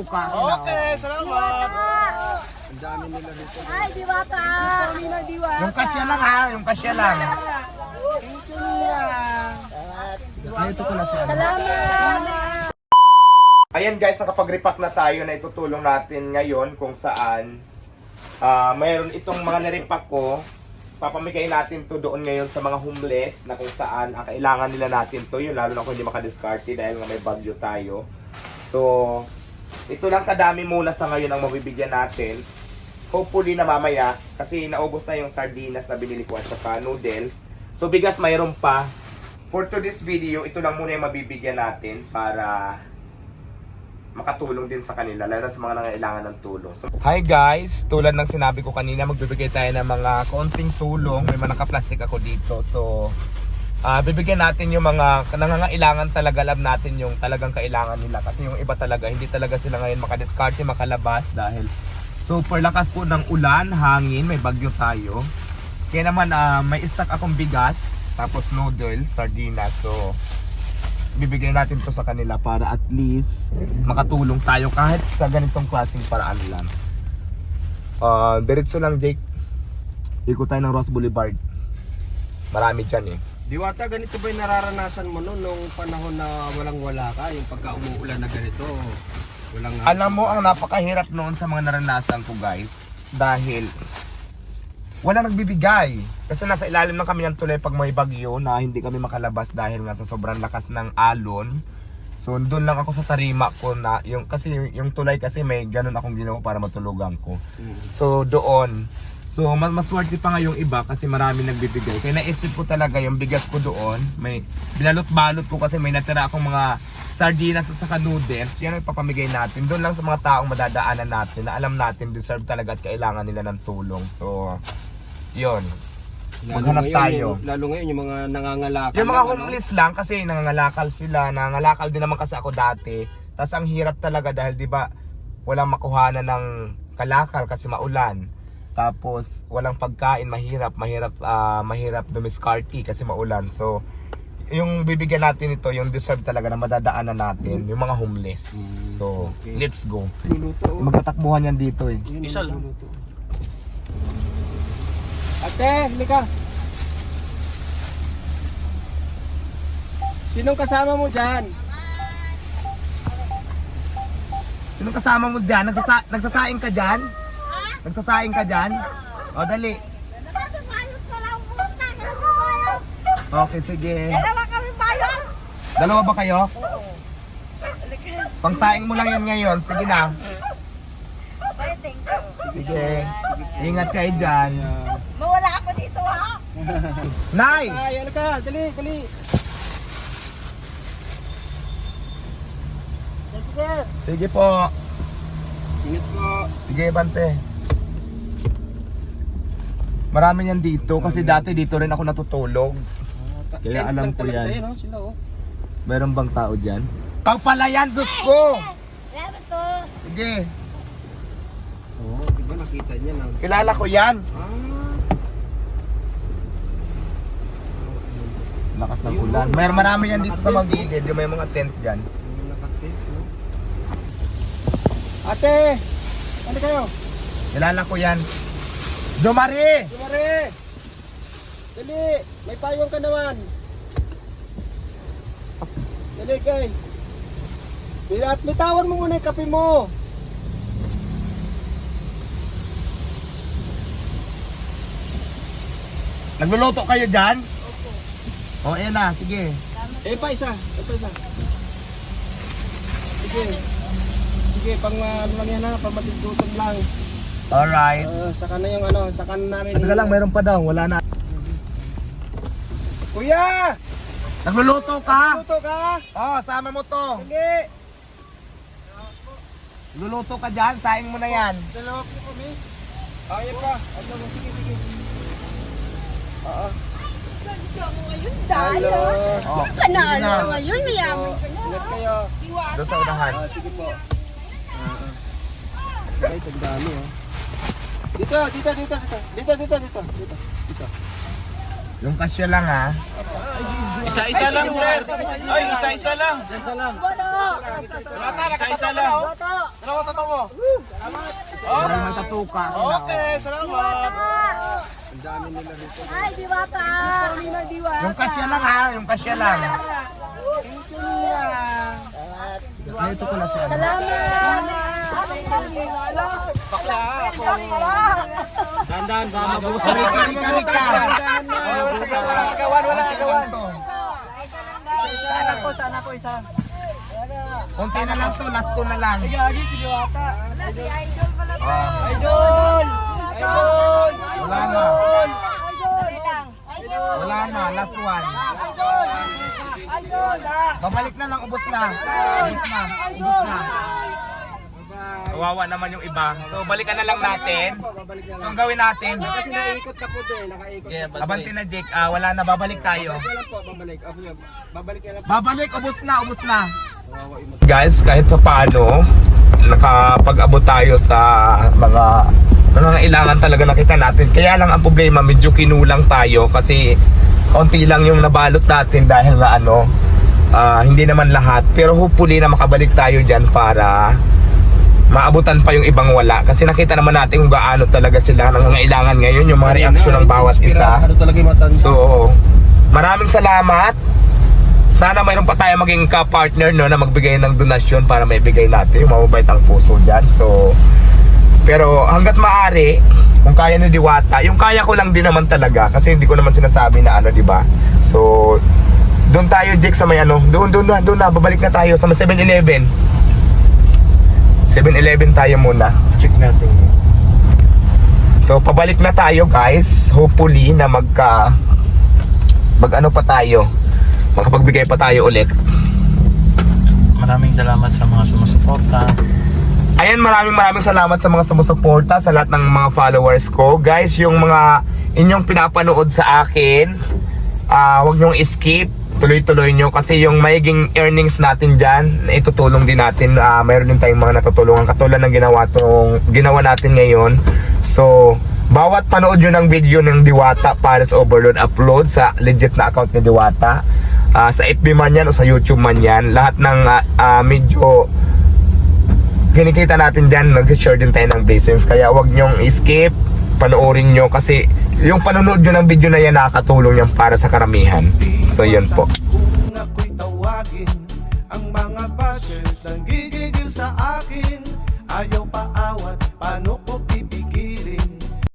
ka. Okay, salamat. Ay, diwata! Yung kasya lang ha, yung kasya lang. Ito ko na siya. Salamat! Ayan guys, nakapag-repack na tayo na itutulong natin ngayon kung saan ah mayroon itong mga nirepack ko. Papamigay natin to doon ngayon sa mga homeless na kung saan ah, kailangan nila natin to yun lalo na kung hindi makadiskarte dahil nga may bagyo tayo. So, ito lang kadami muna sa ngayon ang mabibigyan natin. Hopefully na mamaya kasi naubos na yung sardinas na binili ko at saka noodles. So bigas mayroon pa. For today's video, ito lang muna yung mabibigyan natin para makatulong din sa kanila, lalo sa mga nangailangan ng tulong. So, Hi guys! Tulad ng sinabi ko kanina, magbibigay tayo ng mga konting tulong. May mga naka-plastic ako dito. So, ah bibigyan natin yung mga nangangailangan talaga, alam natin yung talagang kailangan nila. Kasi yung iba talaga, hindi talaga sila ngayon makadiskarte, makalabas dahil super lakas po ng ulan, hangin, may bagyo tayo. Kaya naman ah, may stock akong bigas, tapos noodles, sardinas. So, bibigyan natin to sa kanila para at least makatulong tayo kahit sa ganitong klaseng paraan lang. Ah, diretso lang Jake. Ikot tayo ng Ross Boulevard. Marami dyan eh. Diwata, ganito ba yung nararanasan mo no, nung panahon na walang wala ka? Yung pagka umuulan na ganito, walang Alam mo ang napakahirap noon sa mga naranasan ko guys dahil wala nagbibigay. Kasi nasa ilalim ng kami ng tulay pag may bagyo na hindi kami makalabas dahil nga sa sobrang lakas ng alon. So doon lang ako sa tarima ko na yung kasi yung, tulay kasi may ganun akong ginawa para matulugan ko. So doon. So mas maswerte pa nga yung iba kasi marami nagbibigay. Kaya naisip ko talaga yung bigas ko doon. May binalot-balot ko kasi may natira akong mga sardinas at saka noodles. Yan ang ipapamigay natin. Doon lang sa mga taong madadaanan natin na alam natin deserve talaga at kailangan nila ng tulong. So, yun. Maghanap ngayon, tayo. Yung, lalo ngayon yung mga nangangalakal. Yung mga ano, homeless lang kasi nangangalakal sila, nangangalakal din naman kasi ako dati. Tapos ang hirap talaga dahil 'di ba walang makuhanan ng kalakal kasi maulan. Tapos walang pagkain, mahirap, mahirap ah, mahirap dumiskarte kasi maulan. So yung bibigyan natin ito, yung deserve talaga na madadaanan natin, yung mga homeless. So, let's go. Luluto. oh. Magtatakbuhan yan dito eh. Isa lang. Ate, halika. Sinong kasama mo dyan? Sino kasama mo dyan? Nagsasa- nagsasaing ka dyan? Nagsasaing ka dyan? O, dali. Ka! Okay, sige. Dalawa kami bayot! Dalawa ba kayo? Pangsaing mo lang yan ngayon. Sige na. Ay, thank you. Sige. Ingat kayo dyan. Mawala ako dito ha! Nay! Ay, ano ka? Dali, dali. Sige po. Ingat po. Sige, Bante. Marami yan dito kasi dati dito rin ako natutulog. Kaya Tent alam lang ko yan. Sa'yo, no? Sila, oh. Meron bang tao dyan? Pag pala yan, Diyos ko! Sige, Oo, oh, di ba nakita niya na? kilala ko yan. Ah, Lakas ng ulan. Meron marami yan dito sa mga gilid. Yung may mga tent dyan. no? Ate! Ano kayo? Kilala ko yan. Jomari! Kumare! Dali! May payong ka naman! Dali, kay! At bitawan mo muna yung kape mo! Nagluluto kayo dyan? O, oh, ayan na. Sige. Eh, pa isa! Eh, pa isa! Sige! Sige, pang uh, ano lang yan ha, pang matigutom lang. Alright. Uh, saka na yung ano, saka na namin. Teka lang, meron pa daw. Wala na. Kuya! Nagluluto ka? Luto ka? Oh, sama mo to. Hindi! Luluto ka dyan. Saing mo na yan. Dalawa po kami. Ah, yan pa. Sige, sige. Oo. Ganda mo ngayon, Hello. Dayo! Oh, Ka na sige ano na. ngayon, mayaman ka na. ingat kayo. Doon sa unahan. Ah, sige po. Ah, ah. Guys, ang dami oh. Dito, dito, dito, dito. Dito, dito, dito. Dito. Dito. Yung kasya lang ha. Isa-isa lang, sir. Ay, isa-isa lang. Isa lang. Boto! Isa-isa lang. Boto! Salamat sa mo. Para matatuka. Okay, salamat. Ay, diwata. Yung kasya lang ha, yung kasya lang. Ay, ito ko na si ano. Dandan, ba mabuhay. Kalik ka, ka. Agawan, wala agawan. Sana po, sana po isa. Konti na lang to, last two na lang. Ah, Idol! Idol! Wala na. Wala na, last one. Babalik na lang, ubos na. Ubos na, ubos na. Kawawa naman yung iba. So, balikan na lang natin. So, ang gawin natin, Kasi naikot ka po din, nakaikot. Yeah, but abanti na Jake, ah, wala na, babalik tayo. Wala po, babalik. Ah, Babalik lang. Babalik, ubos na, ubos na. Guys, kahit pa paano, nakapag-abot tayo sa mga nangangailangan talaga nakita natin. Kaya lang ang problema, medyo kinulang tayo kasi konti lang yung nabalot natin dahil na ano, ah, hindi naman lahat. Pero hopefully na makabalik tayo dyan para maabutan pa yung ibang wala. Kasi nakita naman natin kung gaano talaga sila nangangailangan ngayon, yung mga reaksyon ng bawat isa. So, maraming salamat. Sana mayroon pa tayo maging ka-partner no, na magbigay ng donasyon para maibigay natin yung mababait ang puso dyan. So, pero hanggat maaari, kung kaya ni Diwata, yung kaya ko lang din naman talaga kasi hindi ko naman sinasabi na ano, di ba? So, doon tayo, Jake, sa may ano, doon, doon na, doon na, babalik na tayo sa may 7-Eleven. 7-Eleven tayo muna. Check natin. So pabalik na tayo guys. Hopefully na magka mag ano pa tayo. Makapagbigay pa tayo ulit. Maraming salamat sa mga sumusuporta. Ayan, maraming maraming salamat sa mga sumusuporta, sa lahat ng mga followers ko. Guys, yung mga inyong pinapanood sa akin, ah wag nyong skip. Tuloy-tuloy nyo kasi yung magiging earnings natin dyan, itutulong din natin. Ah, mayroon din tayong mga natutulungan katulad ng ginawa, tong, ginawa natin ngayon. So, bawat panood nyo ng video ng Diwata para sa Overload upload sa legit na account ni Diwata, ah, sa FB man yan o sa YouTube man yan, lahat ng ah, ah, medyo kinikita natin dyan, nag-share din tayo ng blessings. Kaya wag nyong skip, panoorin nyo kasi yung panonood nyo ng video na yan nakakatulong yan para sa karamihan. So yun po. Kung tawagin Ang mga bashers Nang gigigil sa akin Ayaw pa